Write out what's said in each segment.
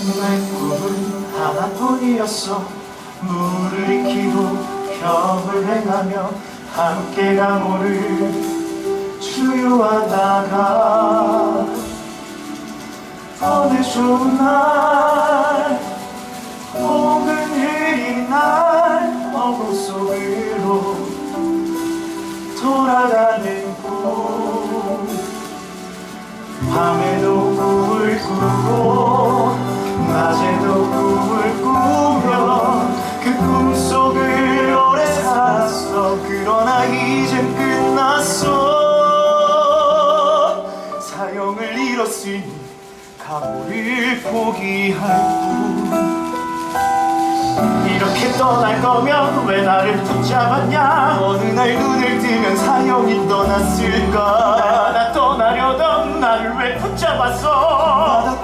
내 꿈은 하나뿐이었어. 물을 익히고 병을 행하며 함께 강호를 주유하다가 어느 좋은 날 혹은 흐린 날 어둠 속으로 돌아가는 꿈 밤에도 꿈을 꾸고 잃었으니 각오를 포기할 뿐 이렇게 떠날 거면 왜 나를 붙잡았냐? 어느 날 눈을 뜨면 사형이 떠났을까? 나 떠나려던 나를 왜 붙잡았어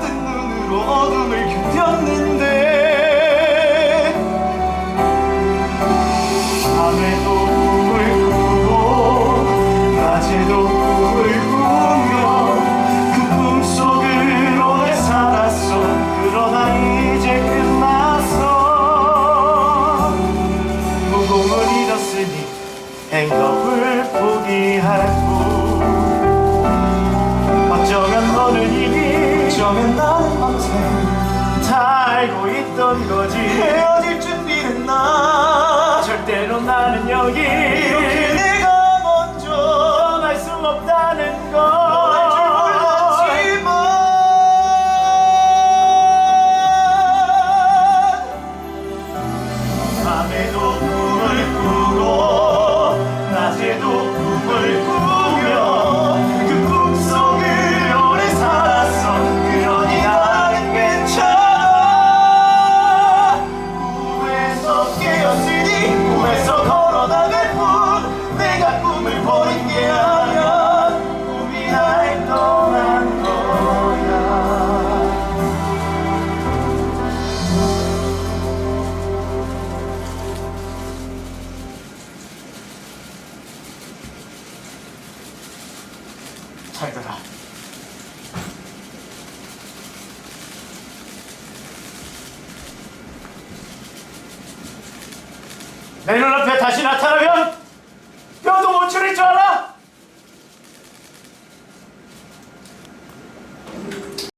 행복을 포기할 뿐 어쩌면 너는 이미 어쩌면 나는 밤새 다 알고 있던 거지. 헤어질 준비는 나. 절대로 나는 여기 잘 들어. 내 눈앞에 다시 나타나면 뼈도 못 추릴 줄 알아!